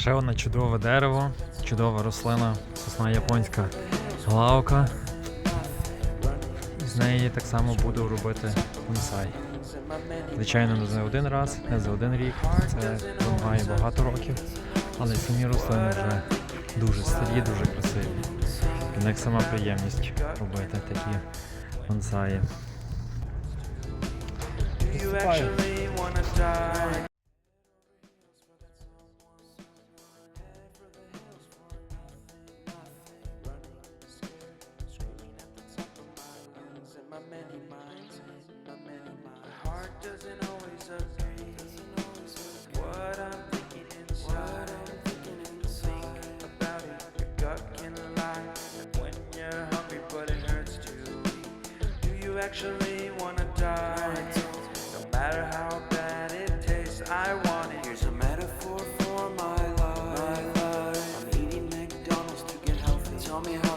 Ще одне чудове дерево, чудова рослина, сосна японська главка. З неї так само буду робити бонсай. Звичайно, не за один раз, не за один рік. Це вимагає багато років, але самі рослини вже дуже старі, дуже красиві. Для них сама приємність робити такі бонсаї. You actually wanna die. My heart doesn't always agree. What I'm thinking inside. Think about it. Your gut can lie. When you're hungry, but it hurts to eat. Do you actually wanna die? No matter how bad it tastes, I want it. Here's a metaphor for my life. I'm eating McDonald's to get healthy. Tell me how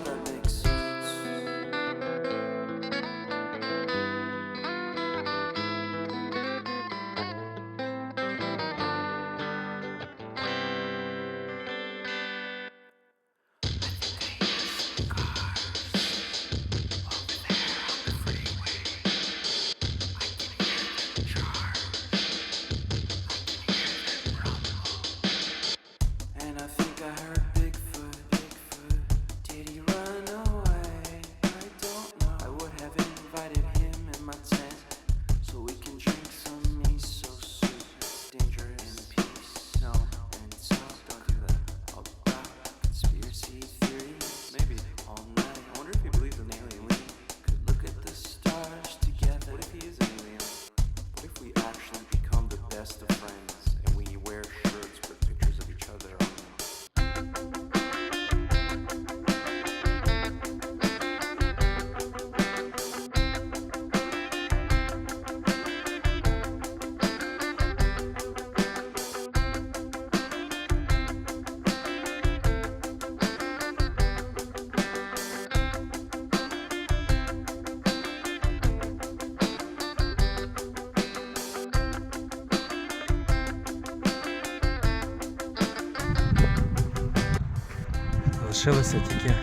Залишилося тільки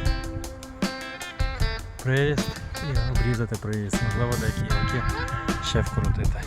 приріст і обрізати приріст. Можливо, деякі гілки ще вкрутити.